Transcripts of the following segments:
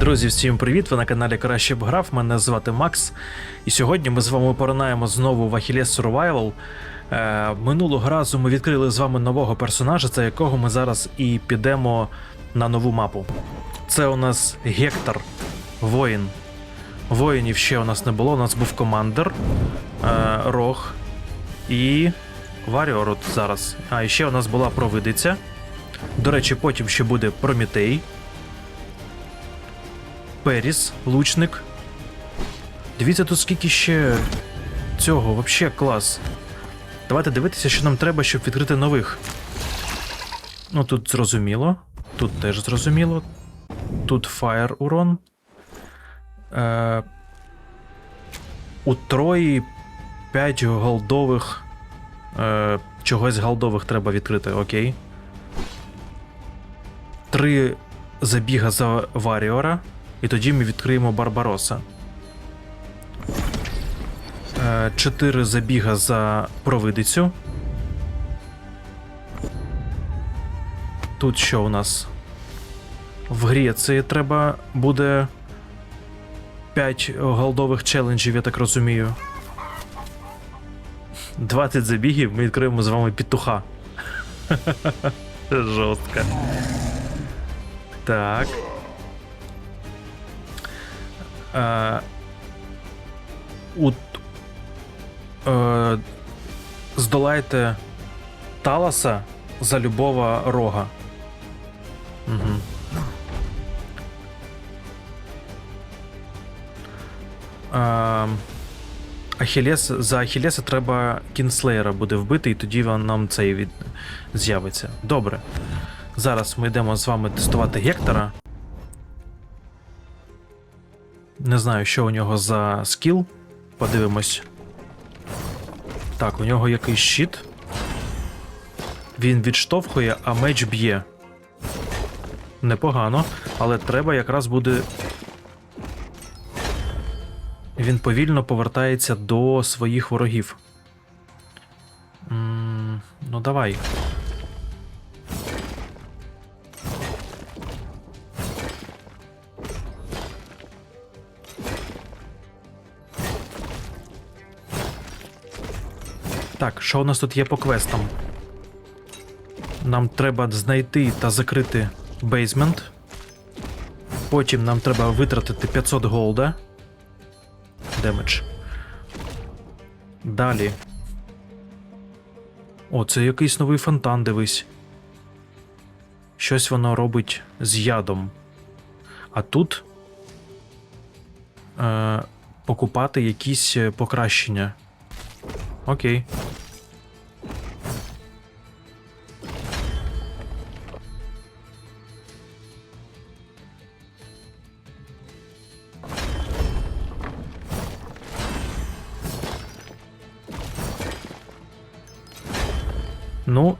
Друзі, всім привіт! Ви на каналі Краще б грав. Мене звати Макс. І сьогодні ми з вами поринаємо знову в Achilles Survival. Е, минулого разу ми відкрили з вами нового персонажа, за якого ми зараз і підемо на нову мапу. Це у нас Гектор, воїн. Воїнів ще у нас не було. У нас був командир, е, Рог і Варіор зараз. А ще у нас була провидиця. До речі, потім ще буде Промітей. Періс, лучник. Дивіться, тут скільки ще цього, вообще клас. Давайте дивитися, що нам треба, щоб відкрити нових. Ну, тут зрозуміло. Тут теж зрозуміло. Тут фаєр урон. Е, у Трої 5 голдових. Е, чогось голдових треба відкрити, окей. Три забіга за Варіора. І тоді ми відкриємо Барбароса. Е, Чотири забіга за провидицю. Тут що у нас? В Греції треба буде 5 голдових челенджів, я так розумію. 20 забігів ми відкриємо з вами петуха. Жорстко. Так. Е, у, е, здолайте Таласа за любого рога. Угу. Е, Ахілес, за Ахілеса треба Кінслеєра буде вбити, і тоді нам цей від... з'явиться. Добре. Зараз ми йдемо з вами тестувати Гектора. Не знаю, що у нього за скіл. Подивимось. Так, у нього якийсь щит. Він відштовхує, а меч б'є. Непогано, але треба якраз буде. Він повільно повертається до своїх ворогів. М, ну, давай. Так, що у нас тут є по квестам? Нам треба знайти та закрити бейсмент. Потім нам треба витратити 500 голда. Демедж. Далі. О, це якийсь новий фонтан, дивись. Щось воно робить з ядом. А тут е, покупати якісь е, покращення. Окей. Ну,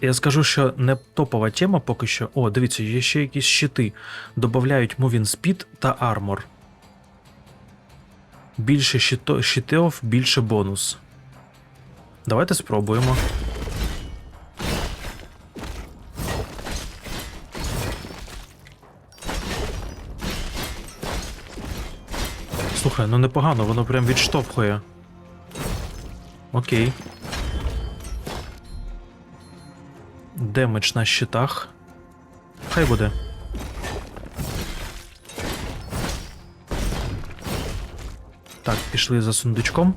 я скажу, що не топова тема поки що. О, дивіться, є ще якісь щити. Добавляють Moving Speed та Armor. Більше щито, щитів, більше бонус. Давайте спробуємо. Слухай, ну непогано, воно прям відштовхує. Окей. Демедж на щитах. Хай буде. Так, пішли за сундучком.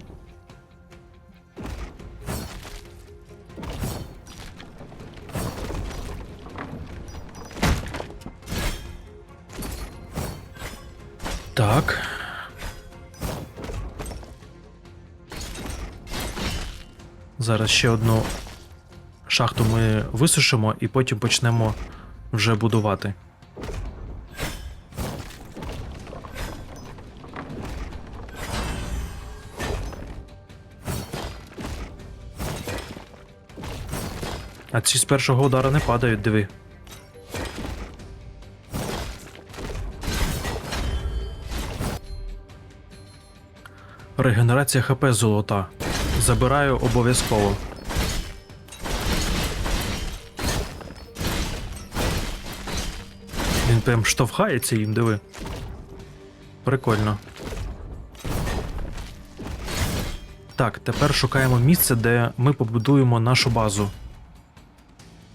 Так. Зараз ще одну шахту ми висушимо і потім почнемо вже будувати. А ці з першого удара не падають, диви. Регенерація ХП золота. Забираю обов'язково. Прям штовхається їм, диви. Прикольно. Так, тепер шукаємо місце, де ми побудуємо нашу базу.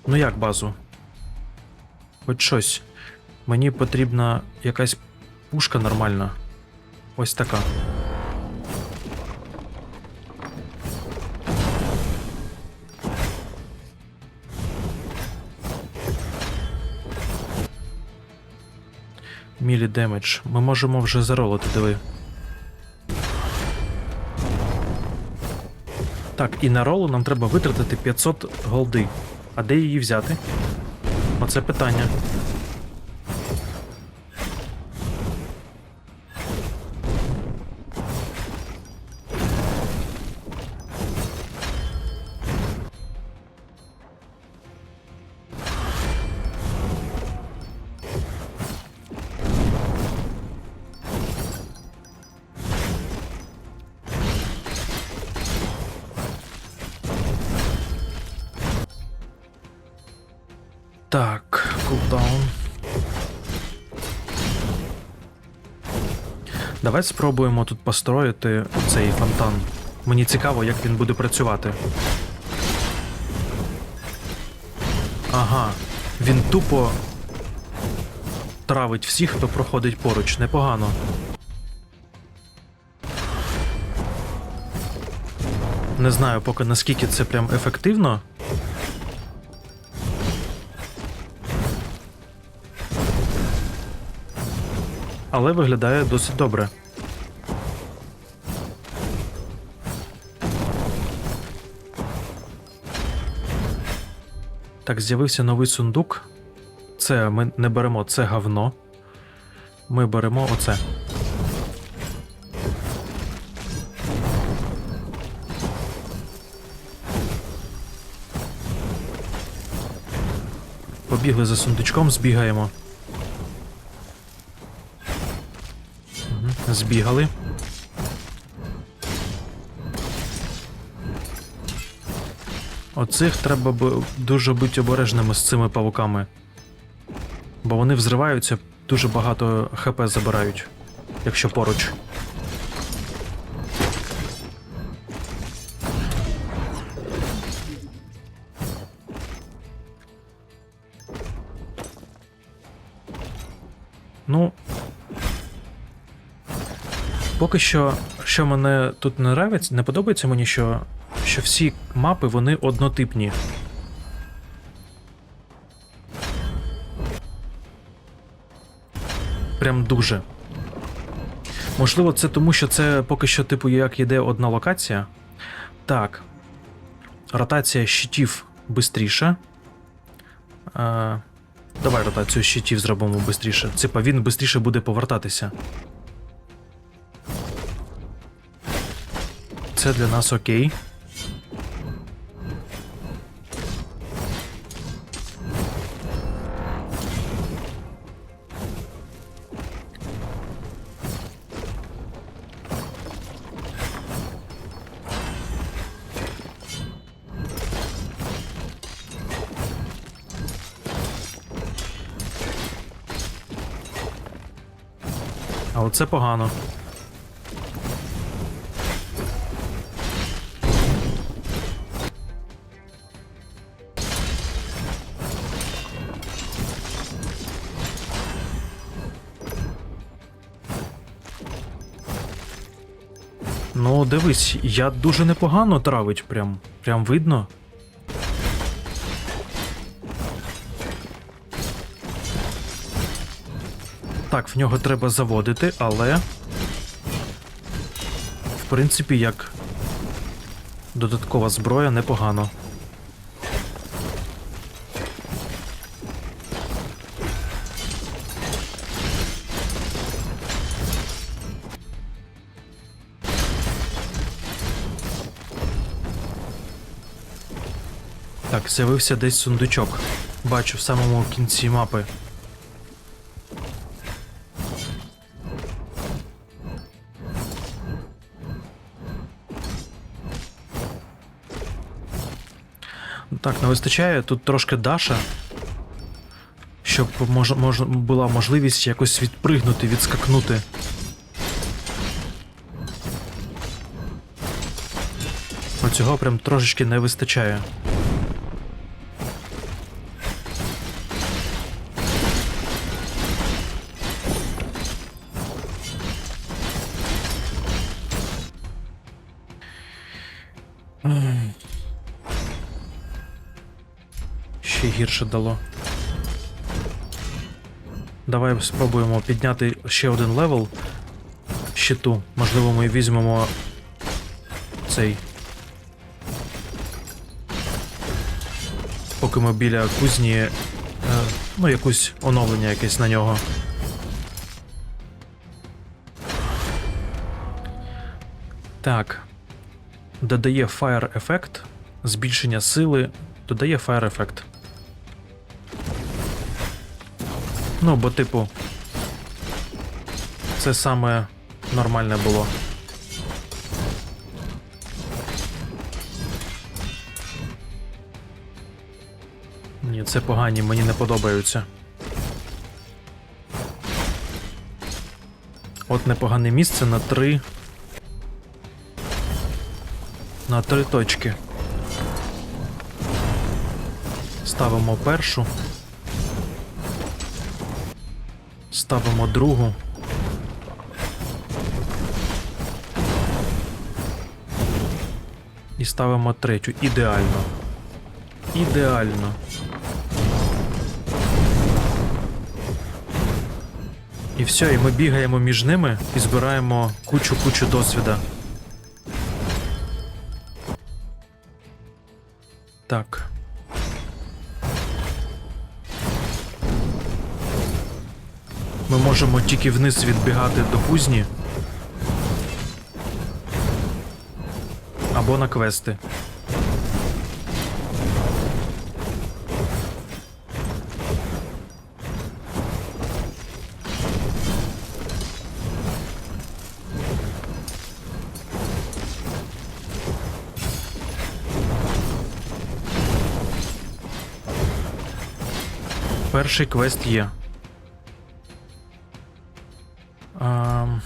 Ну як базу? Хоч щось. Мені потрібна якась пушка нормальна. Ось така. Мілі демедж. Ми можемо вже заролити, диви. Так, і на ролу нам треба витратити 500 голди. А де її взяти? Оце питання. Так. Давай спробуємо тут построїти цей фонтан. Мені цікаво, як він буде працювати. Ага, він тупо травить всіх, хто проходить поруч. Непогано. Не знаю поки наскільки це прям ефективно. Але виглядає досить добре. Так, з'явився новий сундук. Це ми не беремо це говно. Ми беремо оце. Побігли за сундучком, збігаємо. Збігали. Оцих треба дуже бути обережними з цими павуками. Бо вони взриваються, дуже багато ХП забирають, якщо поруч. Поки що, що мене тут не нравиться, не подобається мені, що, що всі мапи вони однотипні. Прям дуже. Можливо, це тому, що це поки що, типу, як йде одна локація. Так. Ротація щитів бистріша. Е, давай ротацію щитів зробимо бистріше. Типа він бистріше буде повертатися. Це для нас окей. А оце погано. Дивись, я дуже непогано травить, прям. Прям видно. Так, в нього треба заводити, але. В принципі, як додаткова зброя непогано. З'явився десь сундучок. Бачу в самому кінці мапи. Так, не вистачає. Тут трошки Даша, щоб мож, мож, була можливість якось відпригнути, відскакнути. Оцього прям трошечки не вистачає. Гірше дало. Давай спробуємо підняти ще один левел щиту. Можливо, ми візьмемо цей. Поки ми біля кузні. Е, ну, якусь оновлення якесь на нього. Так. Додає Fire Effect. Збільшення сили. Додає Fire Effect. Ну, бо, типу. Це саме нормальне було. Ні, це погані, мені не подобаються. От непогане місце на три. На три точки. Ставимо першу. Ставимо другу. І ставимо третю. Ідеально. Ідеально. І все, і ми бігаємо між ними і збираємо кучу-кучу досвіда. Так. Ми можемо тільки вниз відбігати до кузні. Або на квести. Перший квест є. Ам.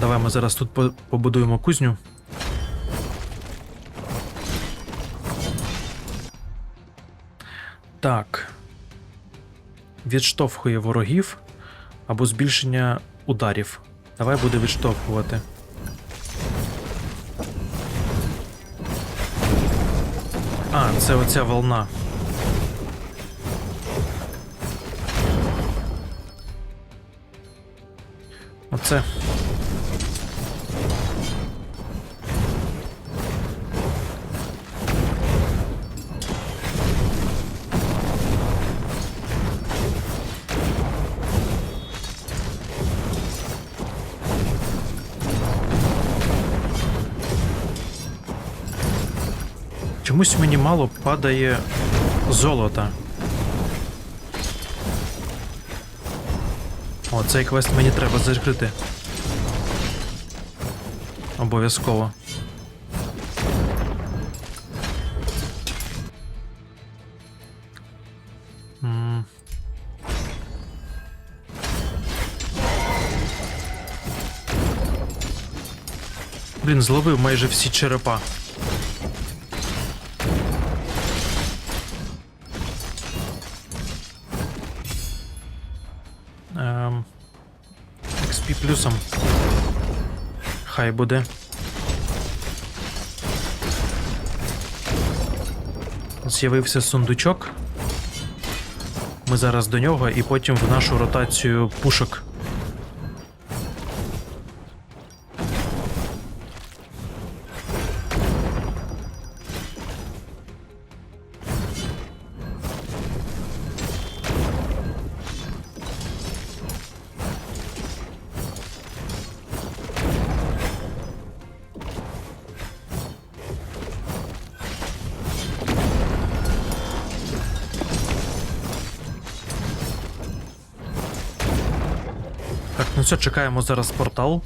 Давай ми зараз тут побудуємо кузню. Так. Відштовхує ворогів або збільшення ударів. Давай буде відштовхувати. А, це оця волна. Оце. Чомусь мені мало падає золота. О, цей квест мені треба закрити. Обов'язково. Блін, зловив майже всі черепа. XP плюсом. Хай буде. З'явився сундучок. Ми зараз до нього і потім в нашу ротацію пушок. Так, ну все, чекаємо зараз портал.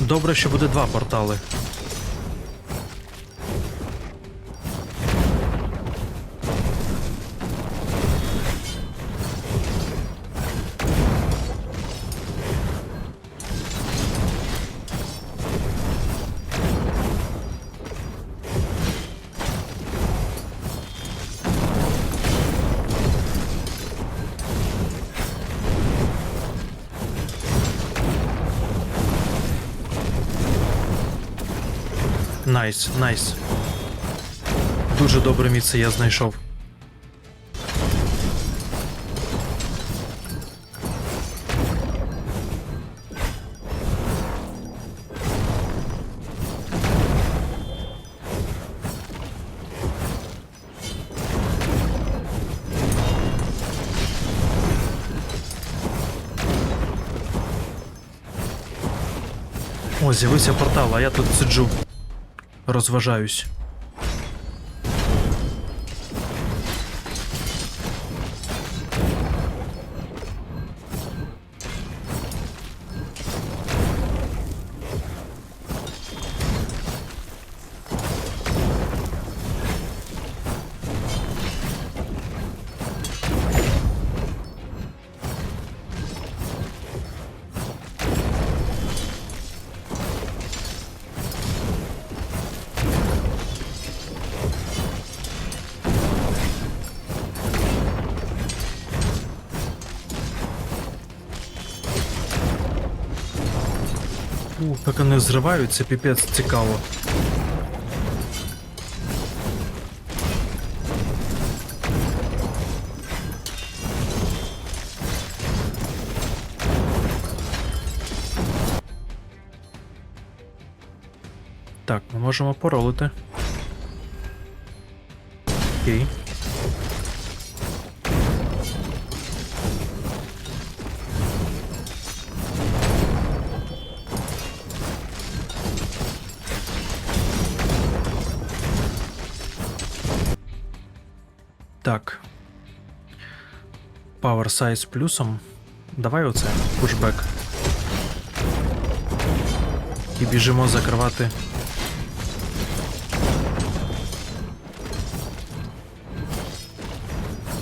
Добре, що буде два портали. Найс, найс. Дуже добре місце я знайшов. О, з'явився портал, а я тут сиджу. Розважаюсь. Ух, як вони зриваються, піпець цікаво. Так, ми можемо поролити. Окей. Так. Power size плюсом. Давай оце. Пушбек. І біжимо закривати.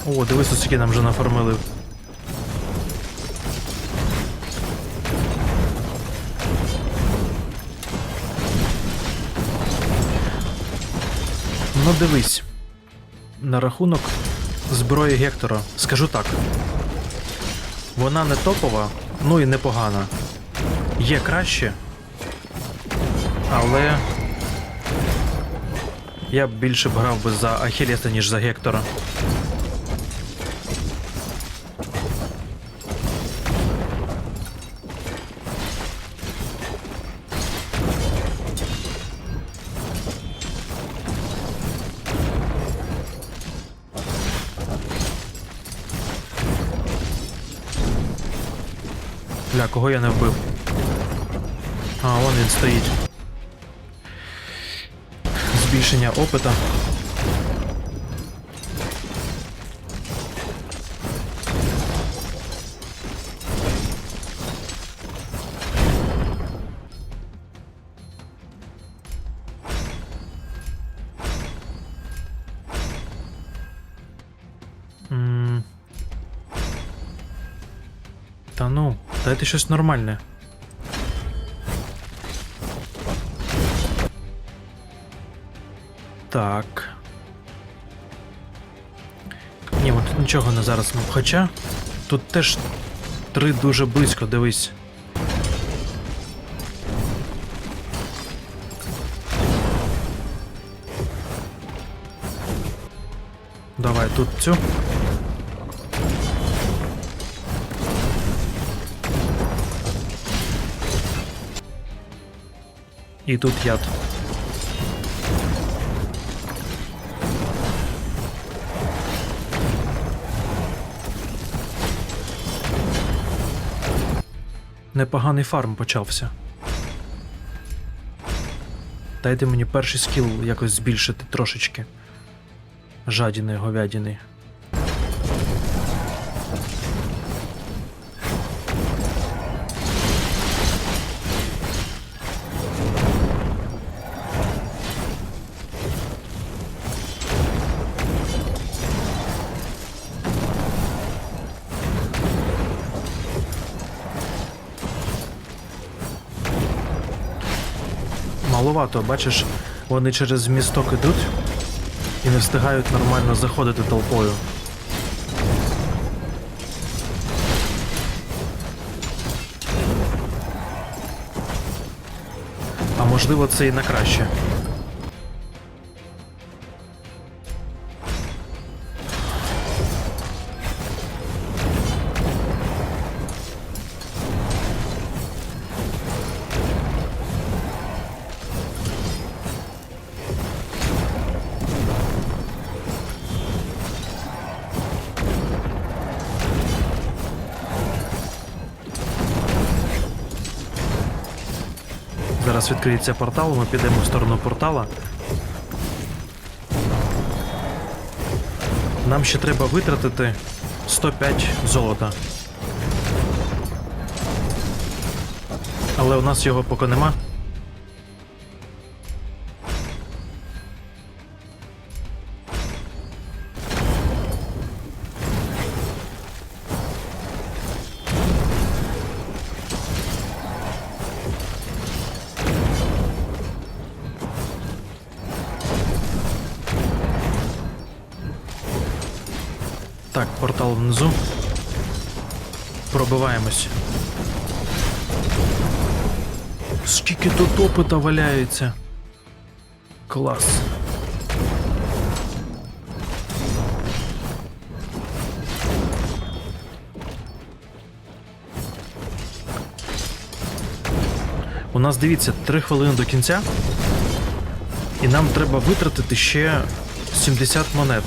О, дивись, які нам вже нафармили. Ну дивись. На рахунок зброї Гектора, скажу так. Вона не топова, ну і непогана. Є краще. Але. Я б більше б грав би за Ахілеса, ніж за Гектора. Кого я не вбив? А, вон він стоїть. Збільшення опита. Та ну, дайте щось нормальне. Так. Ні, от нічого не зараз. Хоча тут теж три дуже близько, дивись. Давай тут цю. І тут яд. Непоганий фарм почався. Дайте мені перший скіл якось збільшити трошечки. Жадіний, говядіний. Маловато, бачиш, вони через місток ідуть і не встигають нормально заходити толпою. А можливо, це і на краще. Зараз відкриється портал, ми підемо в сторону портала. Нам ще треба витратити 105 золота. Але у нас його поки нема. Так, портал внизу. Пробиваємось. Скільки тут опита валяється. Клас. У нас дивіться 3 хвилини до кінця. І нам треба витратити ще 70 монет.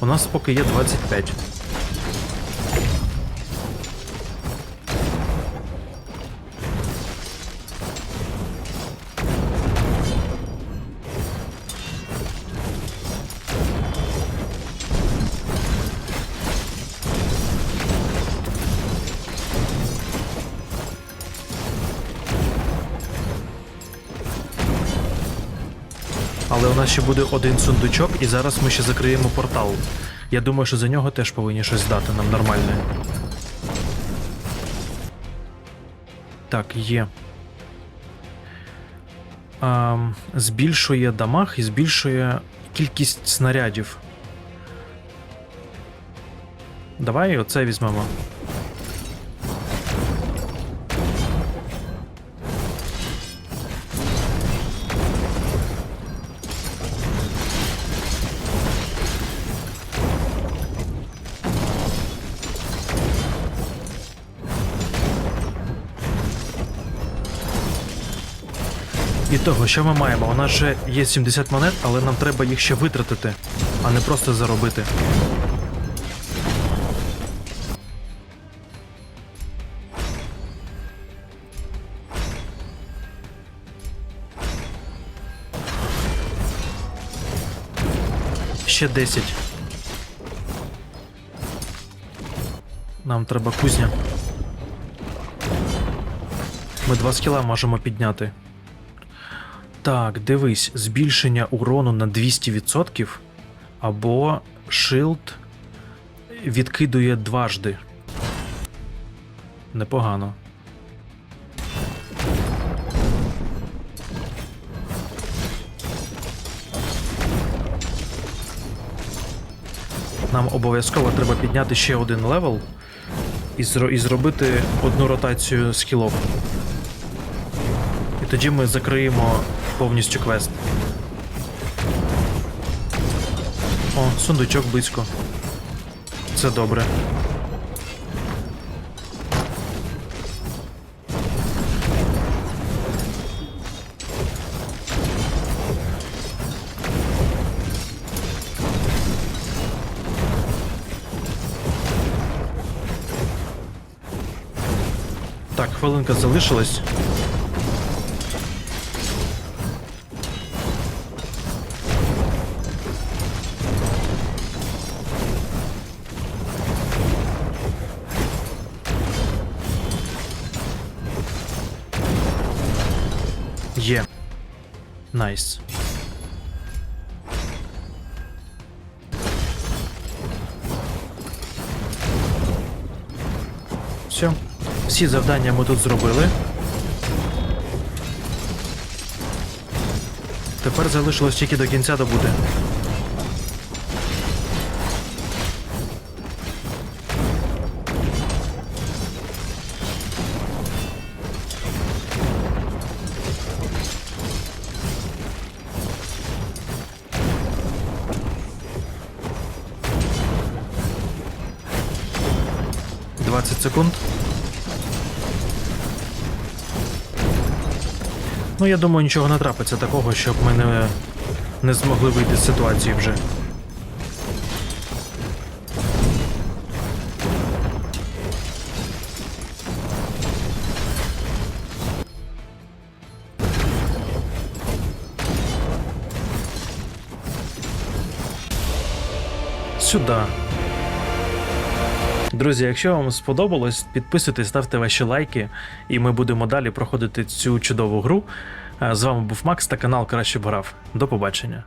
У нас поки є 25. Нас ще буде один сундучок, і зараз ми ще закриємо портал. Я думаю, що за нього теж повинні щось дати нам нормальне. Так, є. А, збільшує дамаг і збільшує кількість снарядів. Давай оце візьмемо. Того, що ми маємо? У нас ще є 70 монет, але нам треба їх ще витратити, а не просто заробити. Ще 10. Нам треба кузня. Ми два скіла можемо підняти. Так, дивись, збільшення урону на 200% або шилд відкидує дважди. Непогано. Нам обов'язково треба підняти ще один левел і, зро- і зробити одну ротацію скілов. І тоді ми закриємо повністю квест. О, сундучок близько. Це добре. Так, хвилинка залишилась. Найс. Все. Всі завдання ми тут зробили. Тепер залишилось тільки до кінця добути. Секунд. Ну, я думаю, нічого не трапиться такого, щоб ми не, не змогли вийти з ситуації вже. Сюди. Друзі, якщо вам сподобалось, підписуйтесь, ставте ваші лайки, і ми будемо далі проходити цю чудову гру. Е, З вами був Макс та канал Краще б грав. До побачення.